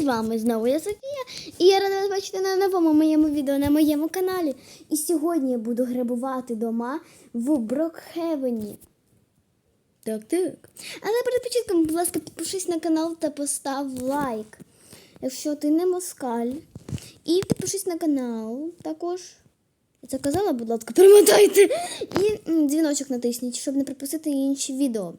з вами знову я Софія, і я рада вас бачити на новому моєму відео на моєму каналі. І сьогодні я буду грабувати дома в Брокхевені. Так, так. Але перед початком, будь ласка, підпишись на канал та постав лайк. Якщо ти не москаль. І підпишись на канал також. Я це казала, будь ласка, перемотайте. І дзвіночок натисніть, щоб не пропустити інші відео.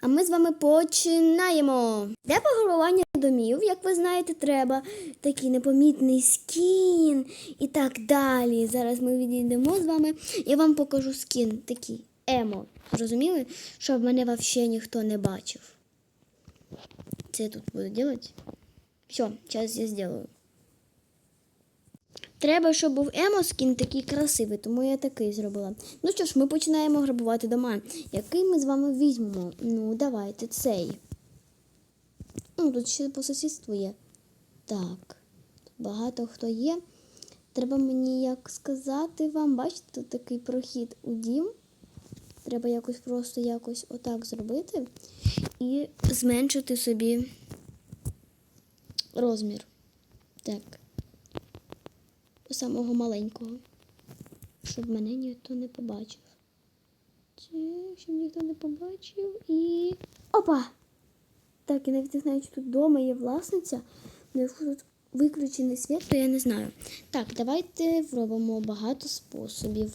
А ми з вами починаємо. Для пограбування домів, як ви знаєте, треба такий непомітний скін і так далі. Зараз ми відійдемо з вами. Я вам покажу скін такий емо. Зрозуміли? Щоб мене взагалі ніхто не бачив. Це я тут буду робити. Все, зараз я зроблю. Треба, щоб був емо-скін такий красивий, тому я такий зробила. Ну що ж, ми починаємо грабувати дома. Який ми з вами візьмемо? Ну, давайте цей. Ну, тут ще по сусідству є. Так, багато хто є. Треба мені як сказати вам, бачите, тут такий прохід у дім. Треба якось просто якось отак зробити і зменшити собі розмір. Так самого маленького, щоб мене ніхто не побачив. Це, щоб ніхто не побачив і. Опа! Так, я навіть не знаю, чи тут вдома є власниця. але якщо тут виключений світ, то я не знаю. Так, давайте зробимо багато способів.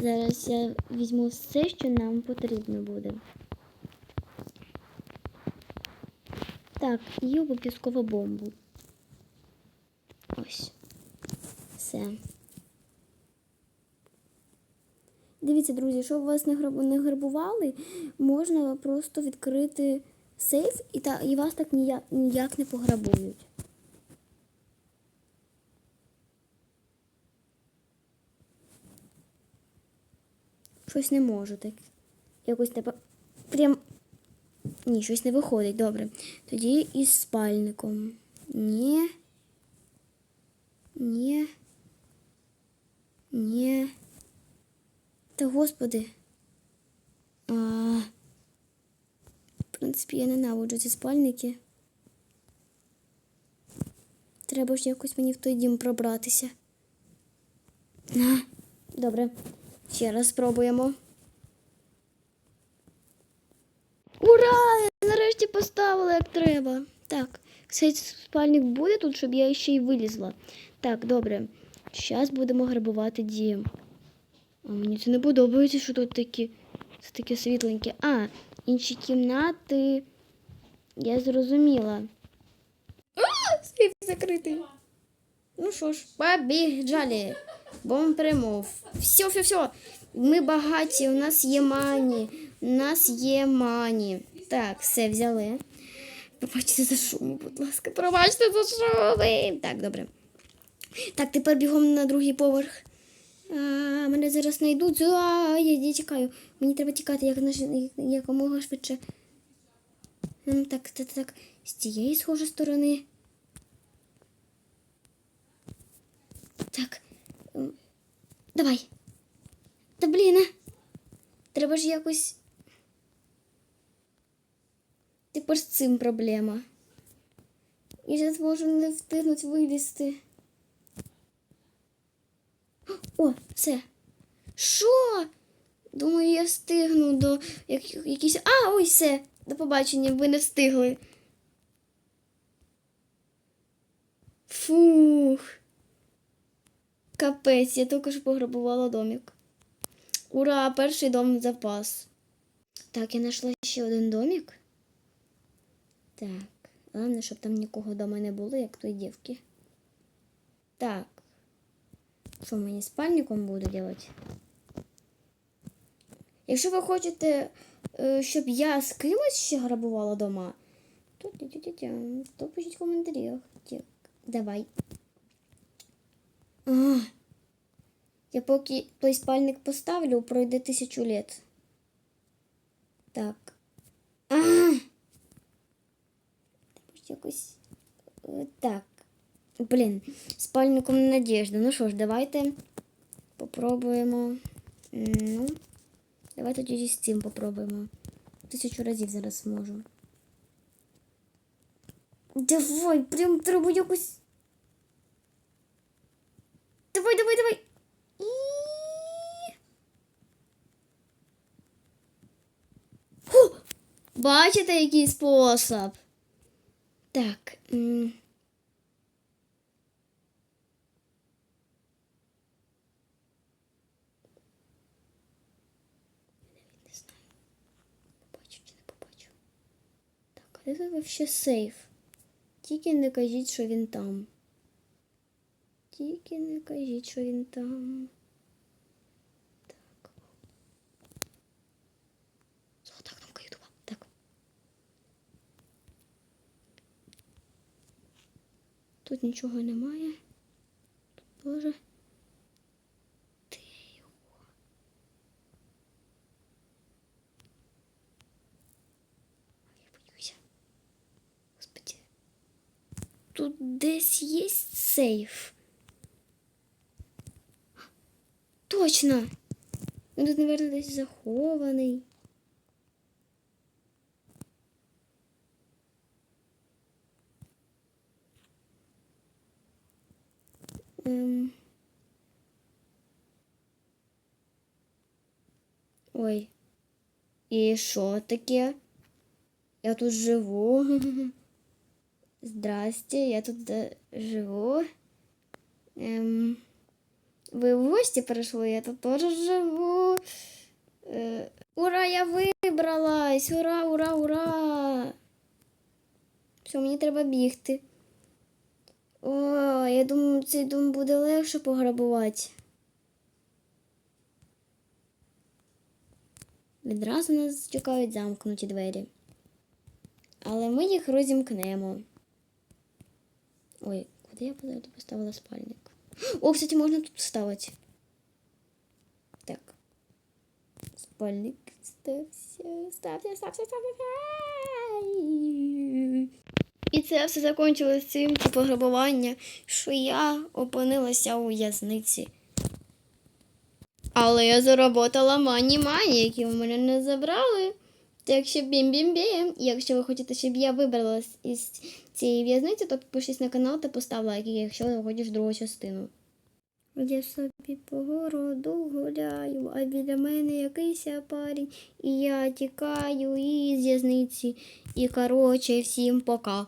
Зараз я візьму все, що нам потрібно буде. Так, і обов'язково бомбу. Ось. Все. Дивіться, друзі, щоб вас не грабували, можна просто відкрити сейф і, та, і вас так ніяк, ніяк не пограбують. Щось не можу так. Якось тебе прям. Ні, щось не виходить. Добре. Тоді із спальником. Ні. Ні. Ні. Та господи. А, в принципі, я ненавиджу ці спальники. Треба ж якось мені в той дім пробратися. На. Добре. Ще раз спробуємо. Ура! Я нарешті поставила як треба. Так, цей спальник буде тут, щоб я ще й вилізла. Так, добре. Зараз будемо грабувати дім. А мені це не подобається, що тут такі, це таке світленьке. А, інші кімнати. Я зрозуміла. А, сейф закритий. Ну що ж, побіжали. Бом перемов. Все, все, все. Ми багаті, у нас є мані. У нас є мані. Так, все взяли. Пробачте за шум, будь ласка, пробачте за шуми. Так, добре. Так, тепер бігом на другий поверх. А, мене зараз знайдуть. А, я, я тікаю. Мені треба тікати як, якомога швидше. Так, так, так. З цієї схоже сторони. Так. Давай. Та блін. Треба ж якось. Тепер з цим проблема. Я зараз можу не встигнути вилізти. О, все. Що? Думаю, я встигну до як, якісь. А, ось все. До побачення, ви не встигли. Фух. Капець, я що пограбувала домик. Ура! Перший дом запас. Так, я знайшла ще один домик. Так. Головне, щоб там нікого вдома не було, як той дівки. Так. Що мені спальником буду робити? Якщо ви хочете, е, щоб я з кимось ще грабувала дома, то, то пишіть в коментарях. Давай. А, я поки той спальник поставлю, пройде тисячу літ. Так. А! Якось. е, Так. Блін, спальником надіжда. Ну що ж, давайте попробуємо. Ну, давайте тоді з цим попробуємо. Тисячу разів зараз зможу. Давай, прям треба якось. Давай, давай, давай. Бачите, який спосіб? Так. м. Я навіть не знаю. Побачу чи не побачу. Так, а де тут вообще сейф? Тільки не кажіть, що він там. Тільки не кажіть, що він там. Так. Золота кнопка Ютуба. Так. Тут нічого немає. Тут Боже. Тут десь є сейф. Точно! Він тут, мабуть, десь захований. Ем. Ой. І що таке? Я тут живу. Здрасте, я тут живу. Ем. Ви в гості прийшли, я тут теж живу. Е, ура, я вибралась! Ура, ура, ура! Все, мені треба бігти. О, я думаю, цей дом буде легше пограбувати. Відразу нас чекають замкнуті двері. Але ми їх розімкнемо. Ой, куди я поставила спальник? О, кстати, можна тут ставити. Так. Спальник стався, стався, стався, стався. І це все закінчилось цим пограбування, що я опинилася у в'язниці. Але я заработала мані-мані, які у мене не забрали. Так що бім-бім-бім. Якщо ви хочете, щоб я вибралась із цієї в'язниці, то підпишись на канал та постав лайк, якщо ти хочеш другу частину. Я собі по городу гуляю, а біля мене якийсь парень, і я тікаю із в'язниці. І короче, всім пока.